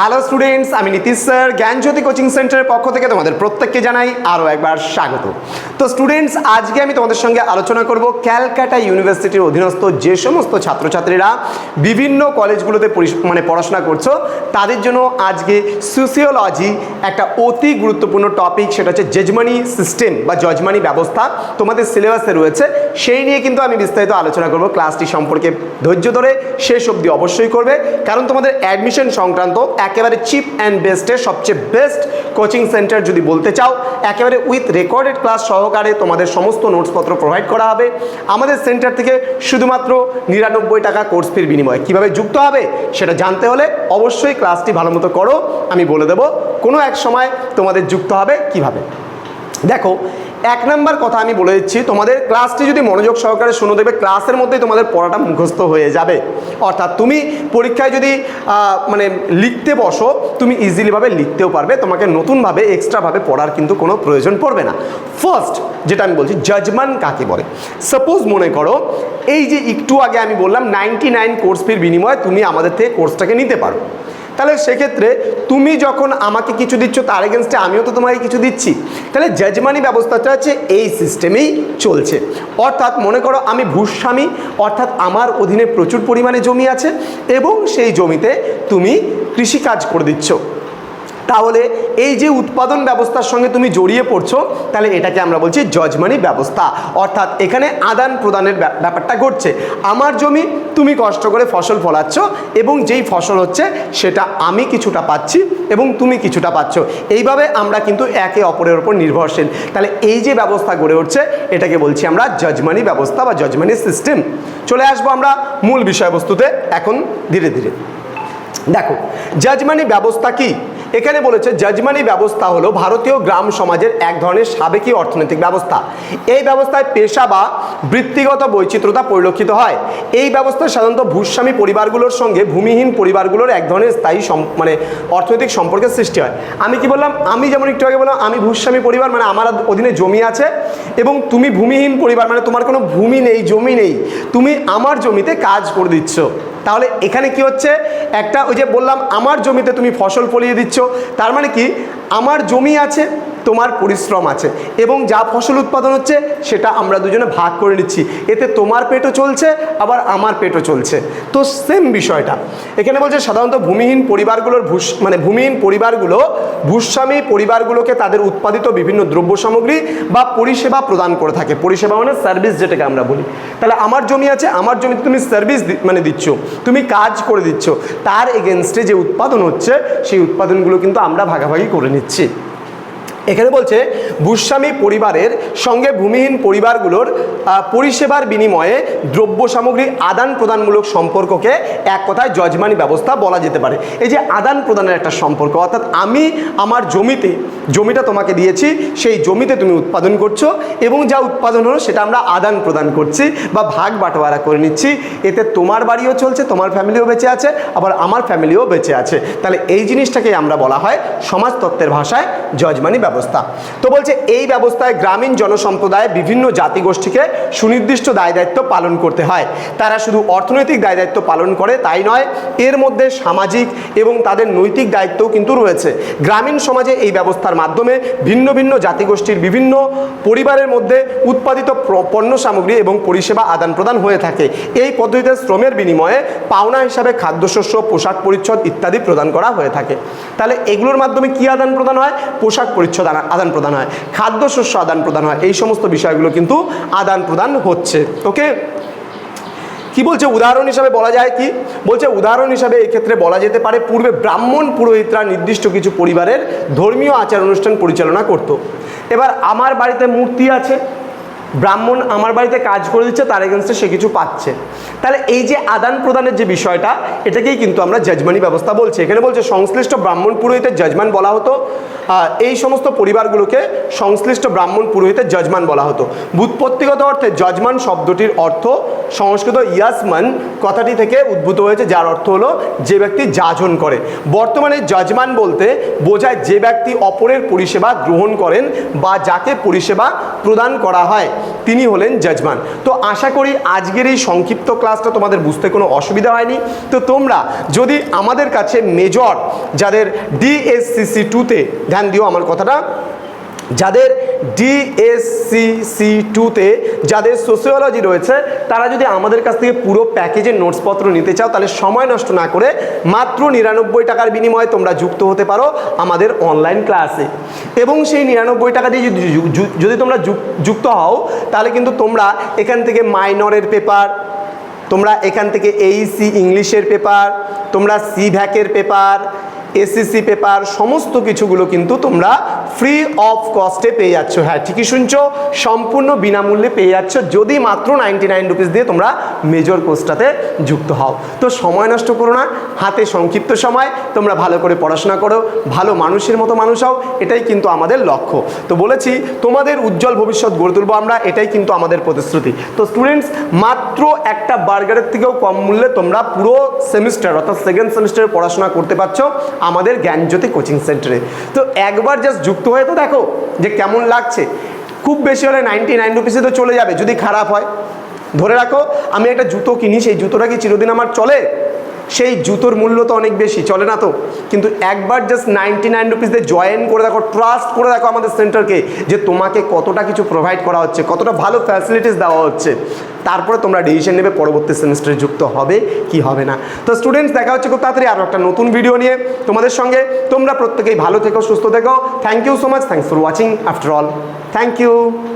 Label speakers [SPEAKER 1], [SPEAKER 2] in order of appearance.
[SPEAKER 1] Hello students আমি Nitish sir, জ্ঞানজ্যোতি coaching সেন্টারের পক্ষ থেকে তোমাদের প্রত্যেককে জানাই আরও একবার স্বাগত। তো স্টুডেন্টস আজকে আমি তোমাদের সঙ্গে আলোচনা করব ক্যালকাটা ইউনিভার্সিটির অধীনস্থ যে সমস্ত ছাত্রছাত্রীরা বিভিন্ন কলেজগুলোতে মানে পড়াশোনা করছ, তাদের জন্য আজকে সোসিওলজি একটা অতি গুরুত্বপূর্ণ টপিক সেটা হচ্ছে জজমানি সিস্টেম বা জজমানি ব্যবস্থা। তোমাদের সিলেবাসে রয়েছে, সেই নিয়ে কিন্তু আমি বিস্তারিত আলোচনা করব। ক্লাসটি সম্পর্কে ধৈর্য ধরে শেষ অবধি অবশ্যই করবে। কারণ তোমাদের অ্যাডমিশন সংক্রান্ত একেবারে চিপ অ্যান্ড বেস্টে সবচেয়ে বেস্ট কোচিং সেন্টার যদি বলতে চাও, একেবারে উইথ রেকর্ডেড ক্লাস সহকারে তোমাদের সমস্ত নোটসপত্র প্রোভাইড করা হবে। আমাদের সেন্টার থেকে শুধুমাত্র নিরানব্বই টাকা কোর্স ফির বিনিময়ে। কীভাবে যুক্ত হবে সেটা জানতে হলে অবশ্যই ক্লাসটি ভালো মতো করো। আমি বলে দেবো, কোনো এক সময় তোমাদের যুক্ত হবে কীভাবে। দেখো, এক নাম্বার কথা আমি বলে দিচ্ছি, তোমাদের ক্লাসটি যদি মনোযোগ সহকারে শুনে দেবে ক্লাসের মধ্যেই তোমাদের পড়াটা মুখস্থ হয়ে যাবে। অর্থাৎ তুমি পরীক্ষায় যদি মানে লিখতে বসো, তুমি ইজিলিভাবে লিখতেও পারবে, তোমাকে নতুনভাবে এক্সট্রাভাবে পড়ার কিন্তু কোনো প্রয়োজন পড়বে না। ফার্স্ট যেটা আমি বলছি জাজমান কাকে বলে? সাপোজ মনে করো, এই যে একটু আগে আমি বললাম নাইনটি নাইন কোর্স ফির বিনিময়ে তুমি আমাদের থেকে কোর্সটাকে নিতে পারো। তাহলে সেক্ষেত্রে তুমি যখন আমাকে কিছু দিচ্ছ তার এগেনস্টে আমিও তো তোমাকে কিছু দিচ্ছি। তাহলে জাজমানি ব্যবস্থাটা হচ্ছে এই সিস্টেমেই চলছে। অর্থাৎ মনে করো আমি ভূস্বামী, অর্থাৎ আমার অধীনে প্রচুর পরিমাণে জমি আছে এবং সেই জমিতে তুমি কৃষিকাজ করে দিচ্ছ। তাহলে এই যে উৎপাদন ব্যবস্থার সঙ্গে তুমি জড়িয়ে পড়ছো, তাহলে এটাকে আমরা বলছি জজমানি ব্যবস্থা। অর্থাৎ এখানে আদান প্রদানের ব্যা- ব্যাপারটা ঘটছে। আমার জমি, তুমি কষ্ট করে ফসল ফলাচ্ছ এবং যেই ফসল হচ্ছে সেটা আমি কিছুটা পাচ্ছি এবং তুমি কিছুটা পাচ্ছ। এইভাবে আমরা কিন্তু একে অপরের ওপর নির্ভরশীল। তাহলে এই যে ব্যবস্থা গড়ে উঠছে, এটাকে বলছি আমরা জজমানি ব্যবস্থা বা জজমানি সিস্টেম চলে আসব আমরা মূল বিষয়বস্তুতে, এখন ধীরে ধীরে। দেখো জাজমানি ব্যবস্থা কি? এখানে বলেছে, জাজমানি ব্যবস্থা হলো ভারতীয় গ্রাম সমাজের এক ধরনের সাবেকি অর্থনৈতিক ব্যবস্থা। এই ব্যবস্থায় পেশা বা বৃত্তিগত বৈচিত্র্যতা পরিলক্ষিত হয়। এই ব্যবস্থায় সাধারণত ভূস্বামী পরিবারগুলোর সঙ্গে ভূমিহীন পরিবারগুলোর এক ধরনের স্থায়ী মানে অর্থনৈতিক সম্পর্কের সৃষ্টি হয়। আমি কি বললাম? আমি যেমন একটু আগে বললাম, আমি ভূস্বামী পরিবার মানে আমার অধীনে জমি আছে এবং তুমি ভূমিহীন পরিবার মানে তোমার কোনো ভূমি নেই, জমি নেই। তুমি আমার জমিতে কাজ করে দিচ্ছ। তাহলে এখানে কি হচ্ছে? একটা ওই যে বললাম, আমার জমিতে তুমি ফসল ফলিয়ে দিচ্ছ। তার মানে কি? আমার জমি আছে তোমার পরিশ্রম আছে এবং যা ফসল উৎপাদন হচ্ছে সেটা আমরা দুজনে ভাগ করে নিচ্ছি। এতে তোমার পেটও চলছে, আবার আমার পেটও চলছে। তো সেম বিষয়টা। এখানে বলছে সাধারণত ভূমিহীন পরিবারগুলোর ভূস মানে ভূমিহীন পরিবারগুলো ভূস্বামী পরিবারগুলোকে তাদের উৎপাদিত বিভিন্ন দ্রব্য সামগ্রী বা পরিষেবা প্রদান করে থাকে। পরিষেবা মানে সার্ভিস যেটাকে আমরা বলি। তাহলে আমার জমি আছে, আমার জমিতে তুমি সার্ভিস মানে দিচ্ছ। তুমি কাজ করে দিচ্ছ। তার এগেনস্টে যে উৎপাদন হচ্ছে, সেই উৎপাদনগুলো কিন্তু আমরা ভাগাভাগি করে নিচ্ছি। এখানে বলছে, ভূস্বামী পরিবারের সঙ্গে ভূমিহীন পরিবারগুলোর পরিষেবার বিনিময়ে দ্রব্য সামগ্রী আদান প্রদানমূলক সম্পর্ককে এক কথায় জজমানি ব্যবস্থা বলা যেতে পারে। এই যে আদান প্রদানের একটা সম্পর্ক, অর্থাৎ আমি আমার জমিতে, জমিটা তোমাকে দিয়েছি, সেই জমিতে তুমি উৎপাদন করছ এবং যা উৎপাদন হলো সেটা আমরা আদান প্রদান করছি বা ভাগ বাটোয়ারা করে নিচ্ছি। এতে তোমার বাড়িও চলছে, তোমার ফ্যামিলিও বেঁচে আছে, আবার আমার ফ্যামিলিও বেঁচে আছে। তাহলে এই জিনিসটাকেই আমরা বলা হয় সমাজতত্ত্বের ভাষায় জজমানি ব্যবস্থা। তো বলছে, এই ব্যবস্থায় গ্রামীণ জনসম্প্রদায় বিভিন্ন জাতিগোষ্ঠীকে সুনির্দিষ্ট দায় দায়িত্ব পালন করতে হয়। তারা শুধু অর্থনৈতিক দায় দায়িত্ব পালন করে তাই নয়, এর মধ্যে সামাজিক এবং তাদের নৈতিক দায়িত্বও কিন্তু রয়েছে। গ্রামীণ সমাজে এই ব্যবস্থার মাধ্যমে ভিন্ন ভিন্ন জাতিগোষ্ঠীর বিভিন্ন পরিবারের মধ্যে উৎপাদিত পণ্য সামগ্রী এবং পরিষেবা আদান প্রদান হয়ে থাকে। এই পদ্ধতিতে শ্রমের বিনিময়ে পাওনা হিসাবে খাদ্যশস্য, পোশাক পরিচ্ছদ ইত্যাদি প্রদান করা হয়ে থাকে। তাহলে এগুলোর মাধ্যমে কি আদান প্রদান হয়? পোশাক পরিচ্ছদ আনা- আদান প্রদান হয়, খাদ্যশস্য আদান প্রদান হয়, এই সমস্ত বিষয়গুলো কিন্তু আদান প্রদান হচ্ছে ওকে কি বলছে? উদাহরণ হিসাবে বলা যায় কি? বলছে উদাহরণ হিসাবে এই ক্ষেত্রে বলা যেতে পারে, পূর্বে ব্রাহ্মণ পুরোহিতরা নির্দিষ্ট কিছু পরিবারের ধর্মীয় আচার অনুষ্ঠান পরিচালনা করত। এবার আমার বাড়িতে মূর্তি আছে ব্রাহ্মণ আমার বাড়িতে কাজ করে দিচ্ছে, তার এগেনস্টে সে কিছু পাচ্ছে। তাহলে এই যে আদান প্রদানের যে বিষয়টা, এটাকেই কিন্তু আমরা জাজমানি ব্যবস্থা বলছি। এখানে বলছে সংশ্লিষ্ট ব্রাহ্মণ পুরোহিতের জজমান বলা হতো এই সমস্ত পরিবারগুলোকে সংশ্লিষ্ট ব্রাহ্মণ পুরোহিতের জজমান বলা হতো। বুৎপত্তিগত অর্থে জজমান শব্দটির অর্থ সংস্কৃত ইয়াসমান কথাটি থেকে উদ্ভূত হয়েছে, যার অর্থ হলো যে ব্যক্তি যাজন করে। বর্তমানে জজমান বলতে বোঝায় যে ব্যক্তি অপরের পরিষেবা গ্রহণ করেন বা যাকে পরিষেবা প্রদান করা হয়। তিনি হলেন জাজমান। তো আশা করি আজকের এই সংক্ষিপ্ত ক্লাসটা তোমাদের বুঝতে কোনো অসুবিধা হয়নি। তো তোমরা যদি আমাদের কাছে মেজর যাদের ডিএসসিসি টুতে ধ্যান দিও আমার কথাটা, যাদের ডিএসসিসি টুতে যাদের সোসিওলজি রয়েছে, তারা যদি আমাদের কাছ থেকে পুরো প্যাকেজের নোটসপত্র নিতে চাও, তাহলে সময় নষ্ট না করে মাত্র নিরানব্বই টাকার বিনিময়ে তোমরা যুক্ত হতে পারো আমাদের অনলাইন ক্লাসে এবং সেই নিরানব্বই টাকা দিয়ে যদি যদি তোমরা যুক্ত হও, তাহলে কিন্তু তোমরা এখান থেকে মাইনরের পেপার তোমরা এখান থেকে এইসি ইংলিশের পেপার তোমরা সি ভ্যাকের পেপার এসএসসি পেপার, সমস্ত কিছুগুলো কিন্তু তোমরা ফ্রি অফ কস্টে পেয়ে যাচ্ছ। হ্যাঁ ঠিকই শুনছো, সম্পূর্ণ বিনামূল্যে পেয়ে যাচ্ছ, যদি মাত্র নাইনটি নাইন রুপিস দিয়ে তোমরা মেজর কোর্সটাতে যুক্ত হও। তো সময় নষ্ট করো না, হাতে সংক্ষিপ্ত সময়, তোমরা ভালো করে পড়াশোনা করো, ভালো মানুষের মতো মানুষ হও, এটাই কিন্তু আমাদের লক্ষ্য। তো বলেছি, তোমাদের উজ্জ্বল ভবিষ্যৎ গড়ে তুলবো আমরা, এটাই কিন্তু আমাদের প্রতিশ্রুতি। তো স্টুডেন্টস মাত্র একটা বার্গারের থেকেও কম মূল্যে তোমরা পুরো সেমিস্টার অর্থাৎ সেকেন্ড সেমিস্টারে পড়াশোনা করতে পারছ আমাদের জ্ঞানজ্যোতি কোচিং সেন্টারে তো একবার জাস্ট যুক্ত হয়ে তো দেখো যে কেমন লাগছে। খুব বেশি হলে নাইনটি নাইন রুপিসে তো চলে যাবে, যদি খারাপ হয়। ধরে রাখো, আমি একটা জুতো কিনি, সেই জুতোটা কি চিরদিন আমার চলে? সেই জুতোর মূল্য তো অনেক বেশি, চলে না তো? কিন্তু একবার জাস্ট নাইনটি নাইন রুপিস দিয়ে জয়েন করে দেখো ট্রাস্ট করে দেখো আমাদের সেন্টারকে যে তোমাকে কতটা কিছু প্রোভাইড করা হচ্ছে, কতটা ভালো ফ্যাসিলিটিস দেওয়া হচ্ছে। তারপরে তোমরা ডিসিশন নেবে, পরবর্তী সেমিস্টারে যুক্ত হবে, কি হবে না। তো স্টুডেন্টস দেখা হচ্ছে খুব তাড়াতাড়ি আরও একটা নতুন ভিডিও নিয়ে তোমাদের সঙ্গে। তোমরা প্রত্যেকেই ভালো থেকো, সুস্থ থেকো। Thank you so much thanks for watching after all thank you